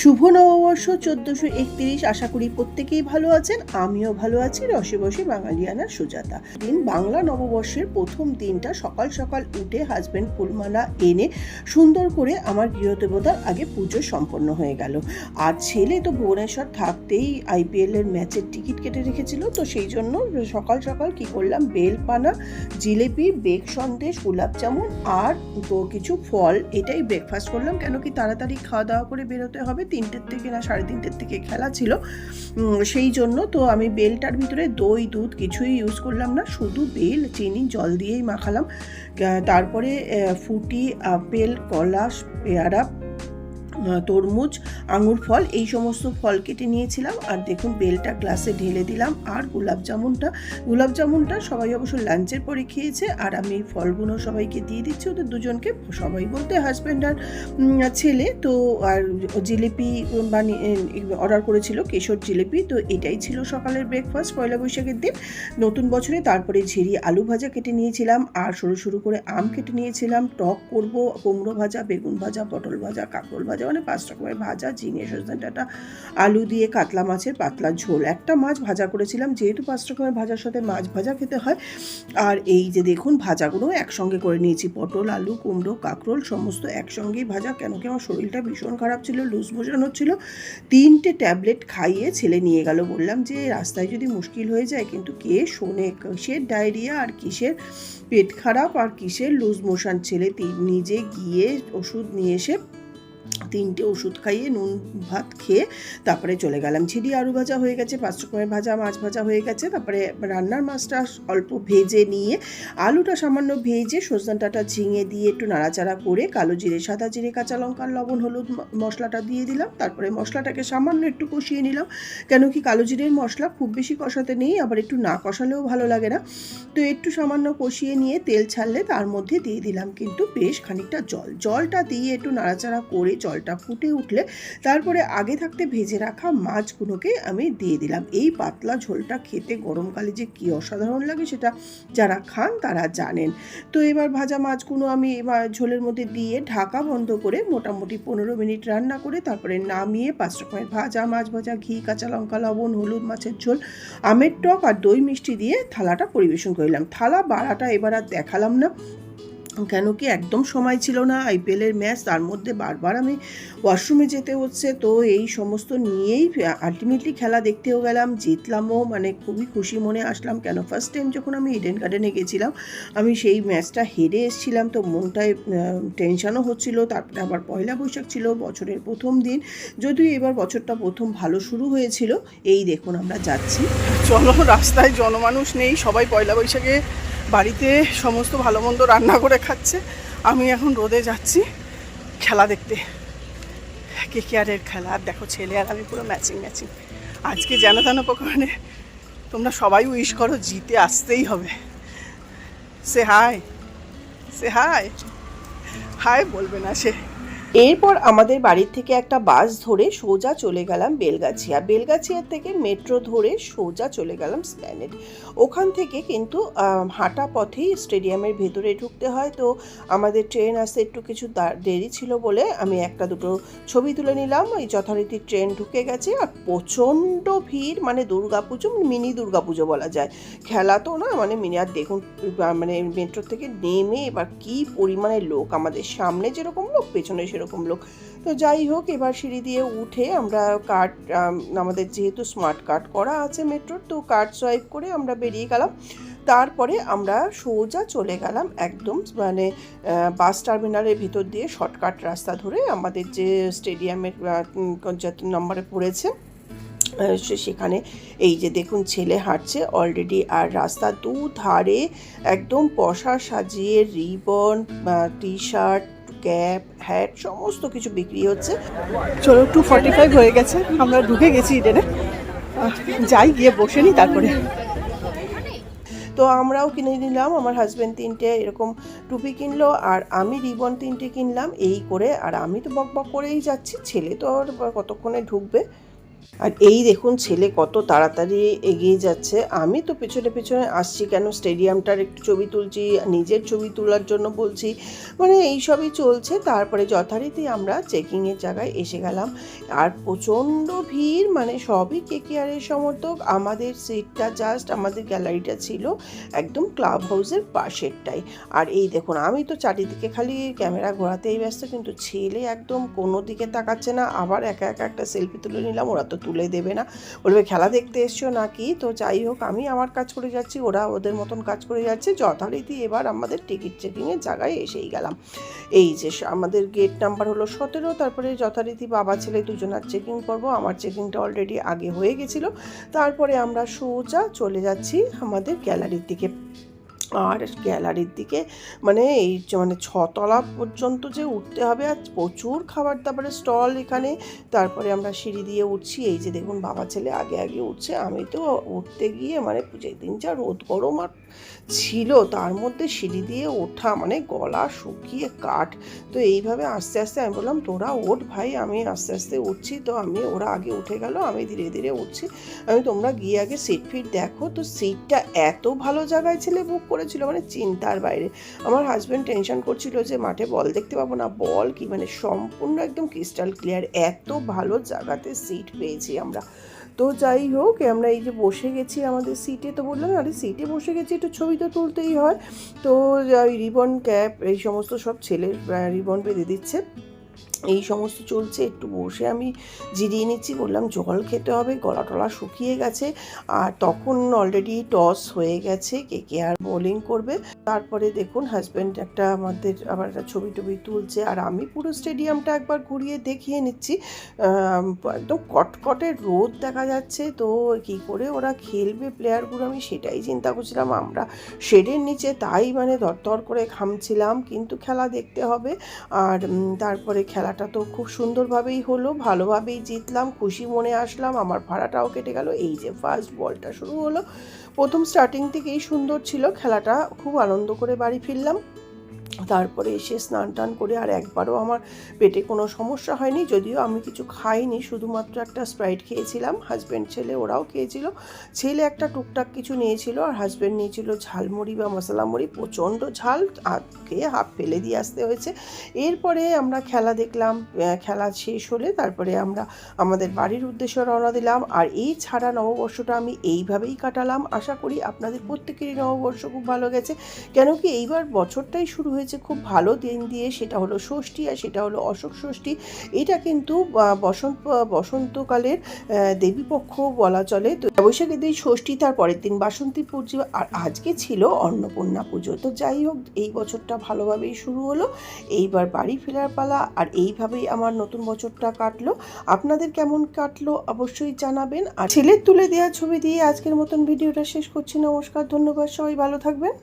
শুভ নববর্ষ চোদ্দোশো একত্রিশ। আশা করি প্রত্যেকেই ভালো আছেন। আমিও ভালো আছি। রসে বসে বাঙালিয়ানার সুজাতা। দিন বাংলা নববর্ষের প্রথম দিনটা সকাল সকাল উঠে হাজব্যান্ড ফুলমালা এনে সুন্দর করে আমার গৃহদেবতার আগে পুজো সম্পন্ন হয়ে গেল। আর ছেলে তো ভুবনেশ্বর থাকতেই আইপিএল এর ম্যাচের টিকিট কেটে রেখেছিল। তো সেই জন্য সকাল সকাল কি করলাম? বেলপানা, জিলেপি, বেগ সন্দেশ, গোলাপ জামুন আর কিছু ফল এটাই ব্রেকফাস্ট করলাম। কেন কি তাড়াতাড়ি খাওয়া দাওয়া করে বেরোতে হবে তিনটের থেকে না, সাড়ে তিনটের থেকে খেলা ছিল। সেই জন্য তো আমি বেলটার ভিতরে দই, দুধ কিছুই ইউজ করলাম না, শুধু বেল, চিনি, জল দিয়েই মাখালাম। তারপরে ফুটি, আপেল কলা পেয়ারা তরমুজ, আঙুর ফল, এই সমস্ত ফল কেটে নিয়েছিলাম। আর দেখুন, বেলটা গ্লাসে ঢেলে দিলাম। আর গোলাপ জামুনটা গোলাপ জামুনটা সবাই অবশ্য লাঞ্চের পরে খেয়েছে। আর আমি এই ফলগুলো সবাইকে দিয়ে দিচ্ছি। ওদের দুজনকে, সবাই বলতে হাজব্যান্ড আর ছেলে। তো, আর জিলিপি বানিয়ে অর্ডার করেছিল কেশর জিলিপি। তো এটাই ছিল সকালের ব্রেকফাস্ট পয়লা বৈশাখের দিন। নতুন বছরে তারপরে ঝিরি আলু ভাজা কেটে নিয়েছিলাম। আর সরু সরু করে আম কেটে নিয়েছিলাম। টক করব, কুমড়ো ভাজা, বেগুন ভাজা, পটল ভাজা, কাঁকরোল ভাজা মানে পাঁচ রকমের ভাজা, ঝিঙে, সজনে ডাঁটা, আলু দিয়ে কাতলা মাছের পাতলা ঝোল। একটা মাছ ভাজা করেছিলাম, যেহেতু পাঁচ রকমের ভাজার সাথে মাছ ভাজা খেতে হয়। আর এই যে দেখুন, ভাজাগুলো একসঙ্গে করে নিয়েছি। পটল, আলু, কুমড়ো, কাঁকরোল, সমস্ত একসঙ্গেই ভাজা। কেন কি আমার শরীরটা ভীষণ খারাপ ছিল, লুজ মোশন হচ্ছিল তিনটে ট্যাবলেট খাইয়ে ছেলে নিয়ে গেল। বললাম যে, রাস্তায় যদি মুশকিল হয়ে যায়, কিন্তু কে শোনে? কিসের ডায়রিয়া? আর কিসের পেট খারাপ? আর কিসের লুজ মোশন? ছেলে নিজে গিয়ে ওষুধ নিয়ে এসে তিনটে ওষুধ খাইয়ে, নুন, ভাত খেয়ে তারপরে চলে গেলাম। ঝিরি আলু ভাজা হয়ে গেছে পাঁচ রকমের ভাজা, মাছ ভাজা হয়ে গেছে। তারপরে রান্নার মাছটা অল্প ভেজে নিয়ে আলুটা সামান্য ভেজে সজনাটাটা ঝিঙে দিয়ে একটু নাড়াচাড়া করে কালো জিরে, সাদা জিরে, কাঁচা লঙ্কার লবণ, হলুদ মশলাটা দিয়ে দিলাম। তারপরে মশলাটাকে সামান্য একটু কষিয়ে নিলাম। কেন কি কালো জিরের মশলা খুব বেশি কষাতে নেই, আবার একটু না কষালেও ভালো লাগে না। তো একটু সামান্য কষিয়ে নিয়ে তেল ছাড়লে তার মধ্যে দিয়ে দিলাম কিন্তু বেশ খানিকটা জল। জলটা দিয়ে একটু নাড়াচাড়া করে জলটা ফুটে উঠলে তারপরে আগে থাকতে ভেজে রাখা মাছগুলোকে আমি দিয়ে দিলাম। এই পাতলা ঝোলটা খেতে গরমকালে যে কী অসাধারণ লাগে সেটা যারা খান তারা জানেন। তো এবার ভাজা মাছগুলো আমি এবার ঝোলের মধ্যে দিয়ে ঢাকা বন্ধ করে মোটামুটি পনেরো মিনিট রান্না করে তারপরে নামিয়ে পাঁচ রকমের ভাজা, মাছ ভাজা, ঘি, কাঁচা লঙ্কা, লবণ, হলুদ মাছের ঝোল, আমের টক আর দই মিষ্টি দিয়ে থালাটা পরিবেশন করলাম। থালা বাড়াটা এবার আর দেখালাম না। কেন কি একদম সময় ছিল না আইপিএলের ম্যাচ, তার মধ্যে বারবার আমি ওয়াশরুমে যেতে হচ্ছে। তো এই সমস্ত নিয়েই আলটিমেটলি খেলা দেখতেও গেলাম, জিতলামও মানে খুবই খুশি মনে আসলাম। কেন? ফার্স্ট টাইম যখন আমি ইডেন গার্ডেনে গেছিলাম, আমি সেই ম্যাচটা হেরে এসেছিলাম। তো মনটায় টেনশনও হচ্ছিল। তারপরে আবার পয়লা বৈশাখ ছিল, বছরের প্রথম দিন। যদিও এবার বছরটা প্রথম ভালো শুরু হয়েছিল, এই দেখুন আমরা যাচ্ছি। চলো, রাস্তায় জনমানুষ নেই, সবাই পয়লা বৈশাখে বাড়িতে সমস্ত ভালো মন্দ রান্না করে খাচ্ছে। আমি এখন রোদে যাচ্ছি খেলা দেখতে। কে কেয়ারের খেলা? আর দেখো ছেলে আর আমি পুরো ম্যাচিং ম্যাচিং আজকে যেন তেন প্রকারে তোমরা সবাই উইশ করো জিতে আসতেই হবে। সে হাই সে হাই হাই বলবে না সে। এরপর আমাদের বাড়ির থেকে একটা বাস ধরে সোজা চলে গেলাম বেলগাছিয়া। বেলগাছিয়ার থেকে মেট্রো ধরে সোজা চলে গেলাম স্প্ল্যানেড। ওখান থেকে কিন্তু হাঁটা পথেই স্টেডিয়ামের ভেতরে ঢুকতে হয়। তো আমাদের ট্রেন আসতে একটু কিছু দেরি ছিল বলে আমি একটা দুটো ছবি তুলে নিলাম। ওই যথারীতি ট্রেন ঢুকে গেছে আর প্রচণ্ড ভিড় মানে দুর্গাপুজো মিনি দুর্গাপুজো বলা যায়। খেলা তো না মানে মিনি আর দেখুন মানে মেট্রো থেকে নেমে এবার কি পরিমাণে লোক আমাদের সামনে যেরকম লোক পেছনে সেরকম লোক। তো যাই হোক, এবার সিঁড়ি দিয়ে উঠে আমরা কার্ড আমাদের যেহেতু স্মার্ট কার্ড করা আছে মেট্রোর তো কার্ড সোয়াইপ করে আমরা বেরিয়ে গেলাম। তারপরে আমরা সোজা চলে গেলাম একদম মানে বাস টার্মিনালের ভিতর দিয়ে শর্টকাট রাস্তা ধরে আমাদের যে স্টেডিয়ামের যত নম্বরে পড়েছে। সেখানে এই যে দেখুন ছেলে হাঁটছে অলরেডি আর রাস্তা দু ধারে একদম পশা সাজিয়ে ribbon T shirt cap hat সমস্ত কিছু বিক্রি হচ্ছে। চলো টু ফর্টি ফাইভ হয়ে গেছে। আমরা ঢুকে গেছি ইডেনে যাই গিয়ে বসে নিই তারপরে। তো আমরাও কিনে নিলাম আমার হাজব্যান্ড তিনটে এরকম টুপি কিনলো আর আমি রিবন তিনটে কিনলাম এই করে। আর আমি তো বক বক করেই যাচ্ছি ছেলে তো আর কতক্ষণে ঢুকবে? আর এই দেখুন ছেলে কত তাড়াতাড়ি এগিয়ে যাচ্ছে। আমি তো পেছনে পেছনে আসছি কেন? স্টেডিয়ামটার একটু ছবি তুলছি, নিজের ছবি তোলার জন্য বলছি। মানে এইসবই চলছে। তারপরে যথারীতি আমরা চেকিংয়ের জায়গায় এসে গেলাম। আর প্রচণ্ড ভিড় মানে সবই কে কেকেআরের সমর্থক। আমাদের সিটটা জাস্ট আমাদের গ্যালারিটা ছিল একদম ক্লাব হাউসের পাশেরটাই। আর এই দেখুন, আমি তো চারিদিকে খালি ক্যামেরা ঘোরাতেই ব্যস্ত, কিন্তু ছেলে একদম কোনো দিকে তাকাচ্ছে না। আবার একা একা একটা সেলফি তুলে নিলাম, ওরা তো তুলে দেবে না। বলবে, খেলা দেখতে এসছো নাকি? তো যাই হোক, আমি আমার কাজ করে যাচ্ছি, ওরা ওদের মতন কাজ করে যাচ্ছে। যথারীতি এবার আমাদের টিকিট চেকিংয়ের জায়গায় এসেই গেলাম। এই যে, আমাদের গেট নাম্বার হলো সতেরো, তারপরে যথারীতি বাবা, ছেলে দুজনার চেকিং করব। আমার চেকিংটা অলরেডি আগে হয়ে গেছিল। তারপরে আমরা সোজা চলে যাচ্ছি আমাদের গ্যালারির দিকে। আর গ্যালারির দিকে মানে এই মানে ছতলা পর্যন্ত যে উঠতে হবে আর প্রচুর খাবার দাবারের স্টল এখানে। তারপরে আমরা সিঁড়ি দিয়ে উঠছি। এই যে দেখুন বাবা ছেলে আগে আগে উঠছে। আমি তো উঠতে গিয়ে মানে যেদিন যা রোদ গরম আর ছিল, তার মধ্যে সিঁড়ি দিয়ে ওঠা মানে গলা শুকিয়ে কাঠ। তো এইভাবে আস্তে আস্তে আমি বললাম, তোরা ওঠ ভাই, আমি আস্তে আস্তে উঠছি। তো আমি, ওরা আগে উঠে গেল, আমি ধীরে ধীরে উঠছি। আমি, তোমরা গিয়ে আগে সিট ফিট দেখো। তো সিটটা এত ভালো জায়গায় ছেলে বুক করেছিল মানে চিন্তার বাইরে। আমার হাজব্যান্ড টেনশন করছিল যে মাঠে বল দেখতে পাবো না বল কি? মানে সম্পূর্ণ একদম ক্রিস্টাল ক্লিয়ার এত ভালো জায়গাতে সিট পেয়েছি আমরা। তো যাই হোক, আমরা এই যে বসে গেছি আমাদের সিটে তো বললাম, আরে সিটে বসে গেছি, একটু ছবি তো তুলতেই হয়। তো রিবন, ক্যাপ, এই সমস্ত সব ছেলের রিবন বেঁধে দিচ্ছে। এই সমস্ত চলছে, একটু বসে আমি জিরিয়ে নিচ্ছি, বললাম জল খেতে হবে, গলা টলা শুকিয়ে গেছে, আর তখন অলরেডি টস হয়ে গেছে, কে কে আর বোলিং করবে। তারপরে দেখুন হাজব্যান্ড একটা আমাদের, আবার একটা ছবি টবি তুলছে, আর আমি পুরো স্টেডিয়ামটা একবার ঘুরিয়ে দেখিয়ে নিচ্ছি। একদম কটকটে রোদ দেখা যাচ্ছে, তো কি করে ওরা খেলবে প্লেয়ারগুলো আমি সেটাই চিন্তা করছিলাম, আমরা শেডের নিচে তাই মানে ধরধর করে ঘামছিলাম, কিন্তু খেলা দেখতে হবে, আর তারপরে তারপরে খেলাটা তো খুব সুন্দরভাবেই হলো, ভালোভাবেই জিতলাম, খুশি মনে আসলাম, আমার ভাড়াটাও কেটে গেল। এই যে ফার্স্ট বলটা শুরু হলো, প্রথম স্টার্টিং থেকেই সুন্দর ছিল, খেলাটা খুব আনন্দ করে বাড়ি ফিরলাম। তারপরে এসে স্নান টান করে আর একবারও আমার পেটে কোনো সমস্যা হয়নি, যদিও আমি কিছু খাইনি, শুধুমাত্র একটা স্প্রাইট খেয়েছিলাম। হাজব্যান্ড ছেলে ওরাও খেয়েছিল। ছেলে একটা টুকটাক কিছু নিয়েছিল আর হাজব্যান্ড নিয়েছিল ঝালমুড়ি বা মশলা মুড়ি প্রচণ্ড ঝাল আর খেয়ে হাফ ফেলে দিয়ে আসতে হয়েছে। এরপরে আমরা খেলা দেখলাম খেলা শেষ হলে তারপরে আমরা আমাদের বাড়ির উদ্দেশ্যে রওনা দিলাম। আর এই ছাড়া নববর্ষটা আমি এইভাবেই কাটালাম। আশা করি আপনাদের প্রত্যেকেরই নববর্ষ খুব ভালো গেছে। কেন কি এইবার বছরটাই শুরু হয়েছে খুব ভালো দিন দিয়ে সেটা হলো ষষ্ঠী আর সেটা হলো অশোক ষষ্ঠী, এটা কিন্তু বসন্ত বসন্তকালের দেবীপক্ষ বলা চলে। তো বৈশাখের দিন ষষ্ঠী, তার পরের দিন বাসন্তী পুজো আর আজকে ছিল অন্নপূর্ণা পুজো। তো যাই হোক, এই বছরটা ভালোভাবেই শুরু হলো। এইবার বাড়ি ফেরার পালা আর এইভাবেই আমার নতুন বছরটা কাটলো। আপনাদের কেমন কাটলো অবশ্যই জানাবেন। আর ছেলের তুলে দেওয়া ছবি দিয়ে আজকের মতন ভিডিওটা শেষ করছি। নমস্কার, ধন্যবাদ সবাই, ভালো থাকবেন।